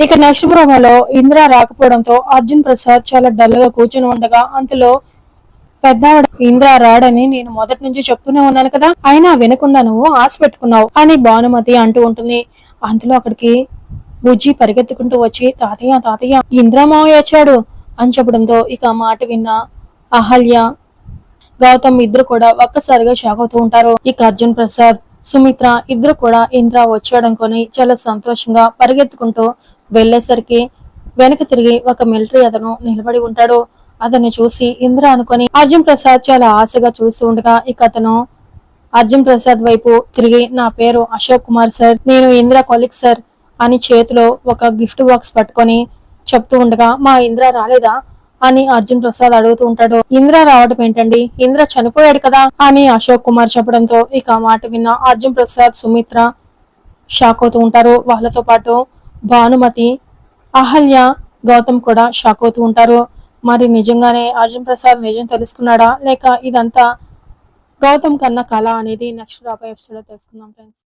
ఇక నెక్స్ట్ ప్రోమోలో ఇంద్ర రాకపోవడంతో అర్జున్ ప్రసాద్ చాలా డల్గా కూర్చొని ఉండగా అంతలో పెద్ద ఇంద్ర రాడని నేను మొదటి నుంచి చెప్తూనే ఉన్నాను కదా అయినా వినకుండా నువ్వు ఆశ పెట్టుకున్నావు అని భానుమతి అంటూ ఉంటుంది. అంతలో అక్కడికి బుజ్జి పరిగెత్తుకుంటూ వచ్చి తాతయ్య తాతయ్య ఇంద్ర మావయ్య వచ్చాడు అని చెప్పడంతో ఇక మాట విన్న అహల్య గౌతమ్ ఇద్దరు కూడా ఒక్కసారిగా షాక్ అవుతూ ఉంటారు. ఇక అర్జున్ ప్రసాద్ సుమిత్ర ఇద్దరు కూడా ఇంద్ర వచ్చాడనుకొని చాలా సంతోషంగా పరిగెత్తుకుంటూ వెళ్ళేసరికి వెనక తిరిగి ఒక మిలిటరీ అతను నిలబడి ఉంటాడు. అతన్ని చూసి ఇంద్ర అనుకొని అర్జున్ ప్రసాద్ చాలా ఆశగా చూస్తూ ఉండగా ఇక అతను అర్జున్ ప్రసాద్ వైపు తిరిగి నా పేరు అశోక్ కుమార్ సార్ నేను ఇంద్ర కొలిక్ సార్ అని చేతిలో ఒక గిఫ్ట్ బాక్స్ పట్టుకొని చెప్తూ ఉండగా మా ఇంద్ర రాలేదా? అని అర్జున్ ప్రసాద్ అడుగుతూ ఉంటాడు. ఇంద్ర రావడం ఏంటండి? ఇంద్ర చనిపోయాడు కదా అని అశోక్ కుమార్ చెప్పడంతో ఇక మాట విన్న అర్జున్ ప్రసాద్ సుమిత్ర షాక్ అవుతూ ఉంటారు. వాళ్ళతో పాటు భానుమతి అహల్య గౌతమ్ కూడా షాక్ అవుతూ ఉంటారు. మరి నిజంగానే అర్జున్ ప్రసాద్ నిజం తెలుసుకున్నాడా? లేక ఇదంతా గౌతమ్ కన్నా కళ అనేది నెక్స్ట్ రాబోయే ఎపిసోడ్లో తెలుసుకుందాం ఫ్రెండ్స్